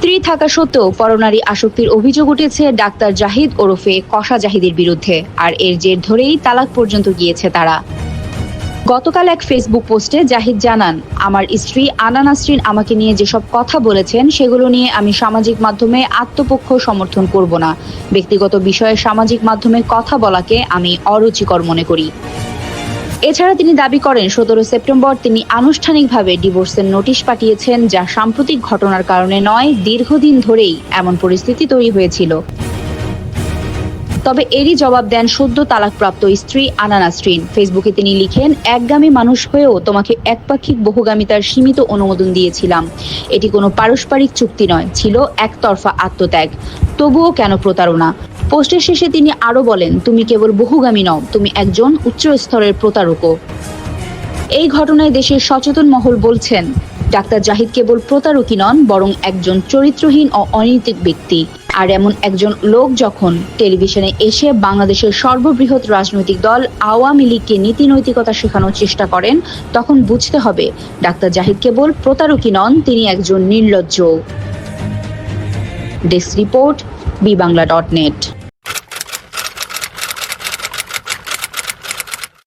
স্ত্রী থাকা সত্ত্বেও পরনারী আসক্তির অভিযোগ উঠেছে ডাক্তার জাহিদ ওরফে কষা জাহিদের বিরুদ্ধে, আর এর জের ধরেই তালাক পর্যন্ত গিয়েছে তারা। গতকাল এক ফেসবুক পোস্টে জাহিদ জানান, আমার স্ত্রী আনা নাসরিন আমাকে নিয়ে যেসব কথা বলেছেন, সেগুলো নিয়ে আমি সামাজিক মাধ্যমে আত্মপক্ষ সমর্থন করব না। ব্যক্তিগত বিষয়ে সামাজিক মাধ্যমে কথা বলাকে আমি অরুচিকর মনে করি। এছাড়া তিনি দাবি করেন, সতেরো সেপ্টেম্বর তিনি আনুষ্ঠানিকভাবে ডিভোর্সের নোটিশ পাঠিয়েছেন, যা সাম্প্রতিক ঘটনার কারণে নয়, দীর্ঘদিন ধরেই এমন পরিস্থিতি তৈরি হয়েছিল। তবে এরই জবাব দেন সদ্য তালাকপ্রাপ্ত স্ত্রী আনা নাসরিন ফেসবুকে তিনি লিখেন, একগামী মানুষ হয়েও তোমাকে একপাক্ষিক বহুগামিতার সীমিত অনুমোদন দিয়েছিলাম। এটি কোনো পারস্পরিক চুক্তি নয়, ছিল একতরফা আত্মত্যাগ। তবুও কেন প্রতারণা? পোস্টের শেষে তিনি আরও বলেন, তুমি কেবল বহুগামী নও, তুমি একজন উচ্চ স্তরের প্রতারকও। এই ঘটনায় দেশের সচেতন মহল বলছেন, ডাক্তার জাহিদ কেবল প্রতারকই নন, বরং একজন চরিত্রহীন ও অনৈতিক ব্যক্তি। আর এমন একজন লোক যখন টেলিভিশনে এসে বাংলাদেশের সর্ববৃহৎ রাজনৈতিক দল আওয়ামী লীগকে নীতি নৈতিকতা শেখানোর চেষ্টা করেন, তখন বুঝতে হবে, ডাক্তার জাহিদ কেবল প্রতারকই নন, তিনি একজন নির্লজ্জ desk report, B Bangla dot net.